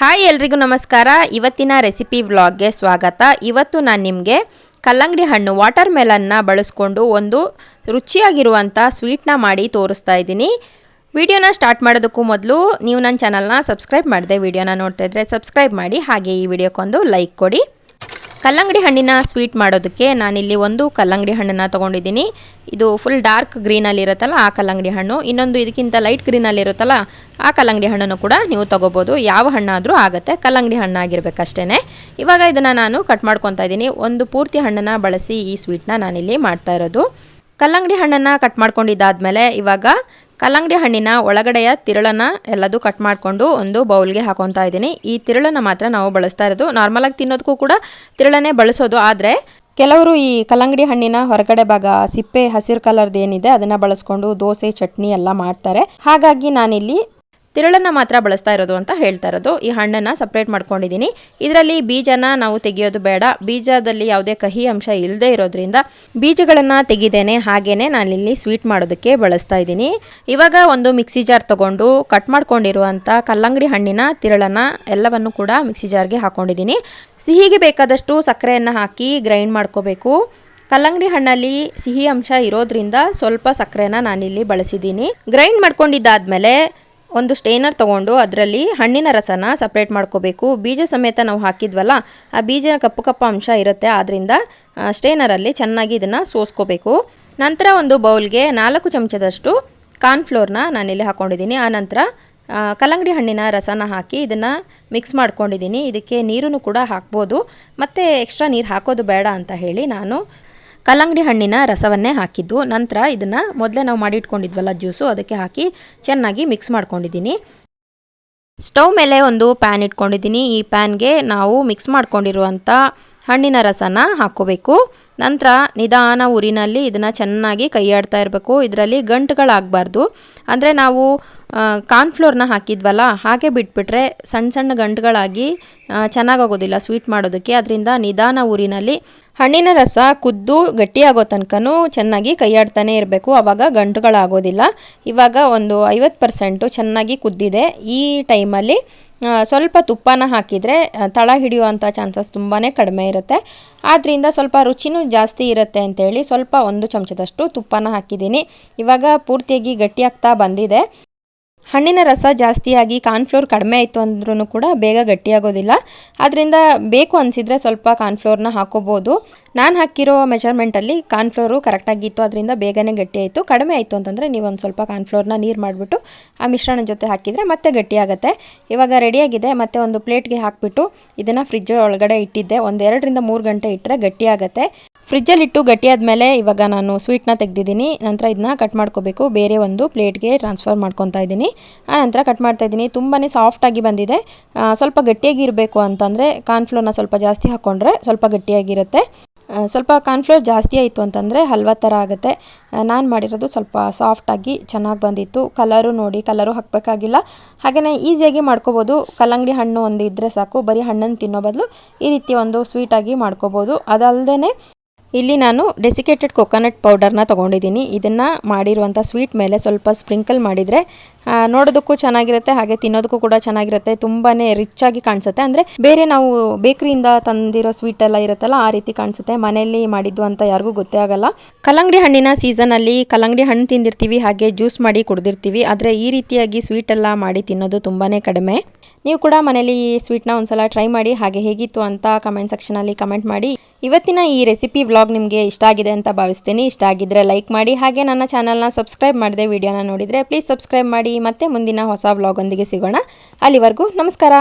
Hi ಎಲ್ರಿಗೂ ನಮಸ್ಕಾರ. ಇವತ್ತಿನ ರೆಸಿಪಿ ವ್ಲಾಗ್ಗೆ ಸ್ವಾಗತ. ಇವತ್ತು ನಾನು ನಿಮಗೆ ಕಲ್ಲಂಗಡಿ ಹಣ್ಣು ವಾಟರ್ ಮೆಲನ್ನ ಬಳಸ್ಕೊಂಡು ಒಂದು ರುಚಿಯಾಗಿರುವಂಥ ಸ್ವೀಟ್ನ ಮಾಡಿ ತೋರಿಸ್ತಾ ಇದ್ದೀನಿ. ವಿಡಿಯೋನ ಸ್ಟಾರ್ಟ್ ಮಾಡೋದಕ್ಕೂ ಮೊದಲು ನೀವು ನನ್ನ ಚಾನಲ್ನ ಸಬ್ಸ್ಕ್ರೈಬ್ ಮಾಡಿದೆ ವಿಡಿಯೋನ ನೋಡ್ತಾ ಇದ್ರೆ ಸಬ್ಸ್ಕ್ರೈಬ್ ಮಾಡಿ, ಹಾಗೆ ಈ ವಿಡಿಯೋಕ್ಕೊಂದು ಲೈಕ್ ಕೊಡಿ. ಕಲ್ಲಂಗಡಿ ಹಣ್ಣಿನ ಸ್ವೀಟ್ ಮಾಡೋದಕ್ಕೆ ನಾನಿಲ್ಲಿ ಒಂದು ಕಲ್ಲಂಗಡಿ ಹಣ್ಣನ್ನು ತೊಗೊಂಡಿದ್ದೀನಿ. ಇದು ಫುಲ್ ಡಾರ್ಕ್ ಗ್ರೀನಲ್ಲಿ ಇರುತ್ತಲ್ಲ, ಆ ಕಲ್ಲಂಗಡಿ ಹಣ್ಣು. ಇನ್ನೊಂದು ಇದಕ್ಕಿಂತ ಲೈಟ್ ಗ್ರೀನಲ್ಲಿ ಇರುತ್ತಲ್ಲ, ಆ ಕಲ್ಲಂಗಡಿ ಹಣ್ಣನ್ನು ಕೂಡ ನೀವು ತೊಗೋಬೋದು. ಯಾವ ಹಣ್ಣಾದರೂ ಆಗುತ್ತೆ, ಕಲ್ಲಂಗಡಿ ಹಣ್ಣಾಗಿರ್ಬೇಕಷ್ಟೇ ಇವಾಗ ಇದನ್ನು ನಾನು ಕಟ್ ಮಾಡ್ಕೊತಾ ಇದ್ದೀನಿ. ಒಂದು ಪೂರ್ತಿ ಹಣ್ಣನ್ನು ಬಳಸಿ ಈ ಸ್ವೀಟ್ನ ನಾನಿಲ್ಲಿ ಮಾಡ್ತಾ ಇರೋದು. ಕಲ್ಲಂಗಡಿ ಹಣ್ಣನ್ನು ಕಟ್ ಮಾಡ್ಕೊಂಡಿದ್ದಾದಮೇಲೆ ಇವಾಗ ಕಲ್ಲಂಗಡಿ ಹಣ್ಣಿನ ಒಳಗಡೆಯ ತಿರುಳನ್ನು ಎಲ್ಲದೂ ಕಟ್ ಮಾಡಿಕೊಂಡು ಒಂದು ಬೌಲ್ಗೆ ಹಾಕೊತಾ ಇದ್ದೀನಿ. ಈ ತಿರುಳನ್ನು ಮಾತ್ರ ನಾವು ಬಳಸ್ತಾ ಇರೋದು. ನಾರ್ಮಲಾಗಿ ತಿನ್ನೋದಕ್ಕೂ ಕೂಡ ತಿರುಳನ್ನೇ ಬಳಸೋದು. ಆದರೆ ಕೆಲವರು ಈ ಕಲ್ಲಂಗಡಿ ಹಣ್ಣಿನ ಹೊರಗಡೆ ಭಾಗ, ಸಿಪ್ಪೆ, ಹಸಿರು ಕಲರ್ದು ಏನಿದೆ ಅದನ್ನು ಬಳಸ್ಕೊಂಡು ದೋಸೆ, ಚಟ್ನಿ ಎಲ್ಲ ಮಾಡ್ತಾರೆ. ಹಾಗಾಗಿ ನಾನಿಲ್ಲಿ ತಿರುಳನ್ನು ಮಾತ್ರ ಬಳಸ್ತಾ ಇರೋದು ಅಂತ ಹೇಳ್ತಾ ಇರೋದು. ಈ ಹಣ್ಣನ್ನು ಸಪ್ರೇಟ್ ಮಾಡ್ಕೊಂಡಿದ್ದೀನಿ ಇದರಲ್ಲಿ ಬೀಜನ ನಾವು ತೆಗೆಯೋದು ಬೇಡ. ಬೀಜದಲ್ಲಿ ಯಾವುದೇ ಕಹಿ ಅಂಶ ಇಲ್ಲದೆ ಇರೋದ್ರಿಂದ ಬೀಜಗಳನ್ನು ತೆಗಿದೇನೆ ನಾನು ನಾನಿಲ್ಲಿ ಸ್ವೀಟ್ ಮಾಡೋದಕ್ಕೆ ಬಳಸ್ತಾ ಇದ್ದೀನಿ. ಇವಾಗ ಒಂದು ಮಿಕ್ಸಿ ಜಾರ್ ತಗೊಂಡು ಕಟ್ ಮಾಡ್ಕೊಂಡಿರುವಂಥ ಕಲ್ಲಂಗಡಿ ಹಣ್ಣಿನ ತಿರುಳನ್ನು ಎಲ್ಲವನ್ನು ಕೂಡ ಮಿಕ್ಸಿ ಜಾರ್ಗೆ ಹಾಕೊಂಡಿದ್ದೀನಿ ಸಿಹಿಗೆ ಬೇಕಾದಷ್ಟು ಸಕ್ಕರೆಯನ್ನು ಹಾಕಿ ಗ್ರೈಂಡ್ ಮಾಡ್ಕೋಬೇಕು. ಕಲ್ಲಂಗಡಿ ಹಣ್ಣಲ್ಲಿ ಸಿಹಿ ಅಂಶ ಇರೋದ್ರಿಂದ ಸ್ವಲ್ಪ ಸಕ್ಕರೆನ ನಾನಿಲ್ಲಿ ಬಳಸಿದ್ದೀನಿ ಗ್ರೈಂಡ್ ಮಾಡ್ಕೊಂಡಿದ್ದಾದ್ಮೇಲೆ ಒಂದು ಸ್ಟೇನರ್ ತಗೊಂಡು ಅದರಲ್ಲಿ ಹಣ್ಣಿನ ರಸನ ಸಪ್ರೇಟ್ ಮಾಡ್ಕೋಬೇಕು. ಬೀಜ ಸಮೇತ ನಾವು ಹಾಕಿದ್ವಲ್ಲ, ಆ ಬೀಜ ಕಪ್ಪು ಕಪ್ಪು ಅಂಶ ಇರುತ್ತೆ ಆದ್ದರಿಂದ ಸ್ಟೇನರಲ್ಲಿ ಚೆನ್ನಾಗಿ ಇದನ್ನು ಸೋಸ್ಕೋಬೇಕು. ನಂತರ ಒಂದು ಬೌಲ್ಗೆ ನಾಲ್ಕು ಚಮಚದಷ್ಟು ಕಾರ್ನ್ಫ್ಲೋರ್ನ ನಾನಿಲ್ಲಿ ಹಾಕ್ಕೊಂಡಿದ್ದೀನಿ ಆನಂತರ ಕಲ್ಲಂಗಡಿ ಹಣ್ಣಿನ ರಸನ ಹಾಕಿ ಇದನ್ನು ಮಿಕ್ಸ್ ಮಾಡ್ಕೊಂಡಿದ್ದೀನಿ. ಇದಕ್ಕೆ ನೀರನ್ನು ಕೂಡ ಹಾಕ್ಬೋದು. ಮತ್ತು ಎಕ್ಸ್ಟ್ರಾ ನೀರು ಹಾಕೋದು ಬೇಡ ಅಂತ ಹೇಳಿ ನಾನು ಕಲ್ಲಂಗಡಿ ಹಣ್ಣಿನ ರಸವನ್ನೇ ಹಾಕಿದ್ದು. ನಂತರ ಇದನ್ನು ಮೊದಲೇ ನಾವು ಮಾಡಿಟ್ಕೊಂಡಿದ್ವಲ್ಲ ಜ್ಯೂಸು, ಅದಕ್ಕೆ ಹಾಕಿ ಚೆನ್ನಾಗಿ ಮಿಕ್ಸ್ ಮಾಡ್ಕೊಂಡಿದ್ದೀನಿ. ಸ್ಟವ್ ಮೇಲೆ ಒಂದು ಪ್ಯಾನ್ ಇಟ್ಕೊಂಡಿದ್ದೀನಿ. ಈ ಪ್ಯಾನ್ಗೆ ನಾವು ಮಿಕ್ಸ್ ಮಾಡ್ಕೊಂಡಿರುವಂಥ ಹಣ್ಣಿನ ರಸನ ಹಾಕ್ಕೋಬೇಕು. ನಂತರ ನಿಧಾನ ಉರಿನಲ್ಲಿ ಇದನ್ನು ಚೆನ್ನಾಗಿ ಕೈಯಾಡ್ತಾ ಇರಬೇಕು. ಇದರಲ್ಲಿ ಗಂಟುಗಳಾಗಬಾರ್ದು. ಅಂದರೆ ನಾವು ಕಾರ್ನ್ಫ್ಲೋರ್ನ ಹಾಕಿದ್ವಲ್ಲ, ಹಾಗೆ ಬಿಟ್ಬಿಟ್ರೆ ಸಣ್ಣ ಸಣ್ಣ ಗಂಟುಗಳಾಗಿ ಚೆನ್ನಾಗಾಗೋದಿಲ್ಲ ಸ್ವೀಟ್ ಮಾಡೋದಕ್ಕೆ. ಅದರಿಂದ ನಿಧಾನ ಊರಿನಲ್ಲಿ ಹಣ್ಣಿನ ರಸ ಕುದ್ದು ಗಟ್ಟಿಯಾಗೋ ತನಕನೂ ಚೆನ್ನಾಗಿ ಕೈಯಾಡ್ತಾನೆ ಇರಬೇಕು. ಆವಾಗ ಗಂಟುಗಳಾಗೋದಿಲ್ಲ. ಇವಾಗ ಒಂದು ಐವತ್ತು ಪರ್ಸೆಂಟು ಚೆನ್ನಾಗಿ ಕುದ್ದಿದೆ. ಈ ಟೈಮಲ್ಲಿ ಸ್ವಲ್ಪ ತುಪ್ಪನ ಹಾಕಿದರೆ ತಳ ಹಿಡಿಯುವಂಥ ಚಾನ್ಸಸ್ ತುಂಬಾ ಕಡಿಮೆ ಇರುತ್ತೆ. ಆದ್ದರಿಂದ ಸ್ವಲ್ಪ ರುಚಿನೂ ಜಾಸ್ತಿ ಇರುತ್ತೆ ಅಂತೇಳಿ ಸ್ವಲ್ಪ ಒಂದು ಚಮಚದಷ್ಟು ತುಪ್ಪನ ಹಾಕಿದ್ದೀನಿ. ಇವಾಗ ಪೂರ್ತಿಯಾಗಿ ಗಟ್ಟಿಯಾಗ್ತಾ ಬಂದಿದೆ. ಹಣ್ಣಿನ ರಸ ಜಾಸ್ತಿಯಾಗಿ ಕಾರ್ನ್ಫ್ಲೋರ್ ಕಡಿಮೆ ಆಯಿತು ಅಂದ್ರೂ ಕೂಡ ಬೇಗ ಗಟ್ಟಿಯಾಗೋದಿಲ್ಲ. ಆದ್ದರಿಂದ ಬೇಕು ಅನಿಸಿದರೆ ಸ್ವಲ್ಪ ಕಾರ್ನ್ಫ್ಲೋರ್ನ ಹಾಕೋಬೋದು. ನಾನು ಹಾಕಿರೋ ಮೆಜರ್ಮೆಂಟಲ್ಲಿ ಕಾರ್ನ್ಫ್ಲೋರು ಕರೆಕ್ಟಾಗಿತ್ತು ಅದರಿಂದ ಬೇಗನೆ ಗಟ್ಟಿ ಆಯಿತು. ಕಡಿಮೆ ಆಯಿತು ಅಂತಂದರೆ ನೀವು ಒಂದು ಸ್ವಲ್ಪ ಕಾರ್ನ್ಫ್ಲೋರ್ನ ನೀರು ಮಾಡಿಬಿಟ್ಟು ಆ ಮಿಶ್ರಣ ಜೊತೆ ಹಾಕಿದರೆ ಮತ್ತೆ ಗಟ್ಟಿಯಾಗುತ್ತೆ ಇವಾಗ ರೆಡಿಯಾಗಿದೆ ಮತ್ತು ಒಂದು ಪ್ಲೇಟ್ಗೆ ಹಾಕಿಬಿಟ್ಟು ಇದನ್ನು ಫ್ರಿಜ್ ಒಳಗಡೆ ಇಟ್ಟಿದ್ದೆ. ಒಂದು ಎರಡರಿಂದ ಮೂರು ಗಂಟೆ ಇಟ್ಟರೆ ಗಟ್ಟಿಯಾಗುತ್ತೆ ಫ್ರಿಜ್ಜಲ್ಲಿಟ್ಟು ಗಟ್ಟಿಯಾದಮೇಲೆ ಇವಾಗ ನಾನು ಸ್ವೀಟ್ನ ತೆಗೆದಿದ್ದೀನಿ. ನಂತರ ಇದನ್ನ ಕಟ್ ಮಾಡ್ಕೋಬೇಕು. ಬೇರೆ ಒಂದು ಪ್ಲೇಟ್ಗೆ ಟ್ರಾನ್ಸ್ಫರ್ ಮಾಡ್ಕೊತಾ ಇದ್ದೀನಿ. ಆ ನಂತರ ಕಟ್ ಮಾಡ್ತಾ ಇದ್ದೀನಿ. ತುಂಬಾ ಸಾಫ್ಟಾಗಿ ಬಂದಿದೆ. ಸ್ವಲ್ಪ ಗಟ್ಟಿಯಾಗಿ ಇರಬೇಕು ಅಂತಂದರೆ ಕಾರ್ನ್ಫ್ಲೋರ್ನ ಸ್ವಲ್ಪ ಜಾಸ್ತಿ ಹಾಕ್ಕೊಂಡ್ರೆ ಸ್ವಲ್ಪ ಗಟ್ಟಿಯಾಗಿರುತ್ತೆ. ಸ್ವಲ್ಪ ಕಾರ್ನ್ಫ್ಲೋರ್ ಜಾಸ್ತಿ ಆಯಿತು ಅಂತಂದರೆ ಹಲ್ವ ಥರ ಆಗುತ್ತೆ ನಾನು ಮಾಡಿರೋದು ಸ್ವಲ್ಪ ಸಾಫ್ಟಾಗಿ ಚೆನ್ನಾಗಿ ಬಂದಿತ್ತು. ಕಲರು ನೋಡಿ ಕಲರು ಹಾಕಬೇಕಾಗಿಲ್ಲ. ಹಾಗೆಯೇ ಈಸಿಯಾಗಿ ಮಾಡ್ಕೋಬೋದು. ಕಲ್ಲಂಗಡಿ ಹಣ್ಣು ಒಂದು ಇದ್ದರೆ ಸಾಕು. ಬರೀ ಹಣ್ಣನ್ನು ತಿನ್ನೋ ಬದಲು ಈ ರೀತಿ ಒಂದು ಸ್ವೀಟಾಗಿ ಮಾಡ್ಕೋಬೋದು. ಅದಲ್ಲದೆ ಇಲ್ಲಿ ನಾನು ಡೆಸಿಕೇಟೆಡ್ ಕೊಕೊನಟ್ ಪೌಡರ್ನ ತೊಗೊಂಡಿದ್ದೀನಿ. ಇದನ್ನು ಮಾಡಿರುವಂಥ ಸ್ವೀಟ್ ಮೇಲೆ ಸ್ವಲ್ಪ ಸ್ಪ್ರಿಂಕಲ್ ಮಾಡಿದರೆ ನೋಡೋದಕ್ಕೂ ಚೆನ್ನಾಗಿರುತ್ತೆ, ಹಾಗೆ ತಿನ್ನೋದಕ್ಕೂ ಕೂಡ ಚೆನ್ನಾಗಿರುತ್ತೆ ತುಂಬಾ ರಿಚ್ ಆಗಿ ಕಾಣಿಸುತ್ತೆ. ಅಂದರೆ ಬೇರೆ ನಾವು ಬೇಕ್ರಿಯಿಂದ ತಂದಿರೋ ಸ್ವೀಟ್ ಎಲ್ಲ ಇರುತ್ತಲ್ಲ, ಆ ರೀತಿ ಕಾಣಿಸುತ್ತೆ. ಮನೆಯಲ್ಲಿ ಮಾಡಿದ್ದು ಅಂತ ಯಾರಿಗೂ ಗೊತ್ತೇ ಆಗಲ್ಲ. ಕಲ್ಲಂಗಡಿ ಹಣ್ಣಿನ ಸೀಸನಲ್ಲಿ ಕಲ್ಲಂಗಡಿ ಹಣ್ಣು ತಿಂದಿರ್ತೀವಿ, ಹಾಗೆ ಜ್ಯೂಸ್ ಮಾಡಿ ಕುಡಿದಿರ್ತೀವಿ. ಆದರೆ ಈ ರೀತಿಯಾಗಿ ಸ್ವೀಟ್ ಎಲ್ಲ ಮಾಡಿ ತಿನ್ನೋದು ತುಂಬಾ ಕಡಿಮೆ. ನೀವು ಕೂಡ ಮನೇಲಿ ಈ ಸ್ವೀಟ್ನ ಒಂದ್ಸಲ ಟ್ರೈ ಮಾಡಿ, ಹಾಗೆ ಹೇಗಿತ್ತು ಅಂತ ಕಮೆಂಟ್ ಸೆಕ್ಷನಲ್ಲಿ ಕಮೆಂಟ್ ಮಾಡಿ. ಇವತ್ತಿನ ಈ ರೆಸಿಪಿ ವ್ಲಾಗ್ ನಿಮಗೆ ಇಷ್ಟ ಆಗಿದೆ ಅಂತ ಭಾವಿಸ್ತೀನಿ. ಇಷ್ಟ ಆಗಿದ್ರೆ ಲೈಕ್ ಮಾಡಿ, ಹಾಗೆ ನನ್ನ ಚಾನಲ್ನ ಸಬ್ಸ್ಕ್ರೈಬ್ ಮಾಡಿದೆ ವಿಡಿಯೋನ ನೋಡಿದರೆ ಪ್ಲೀಸ್ ಸಬ್ಸ್ಕ್ರೈಬ್ ಮಾಡಿ. ಮತ್ತೆ ಮುಂದಿನ ಹೊಸ ವ್ಲಾಗ್ ಒಂದಿಗೆ ಸಿಗೋಣ. ಅಲ್ಲಿವರೆಗೂ ನಮಸ್ಕಾರ.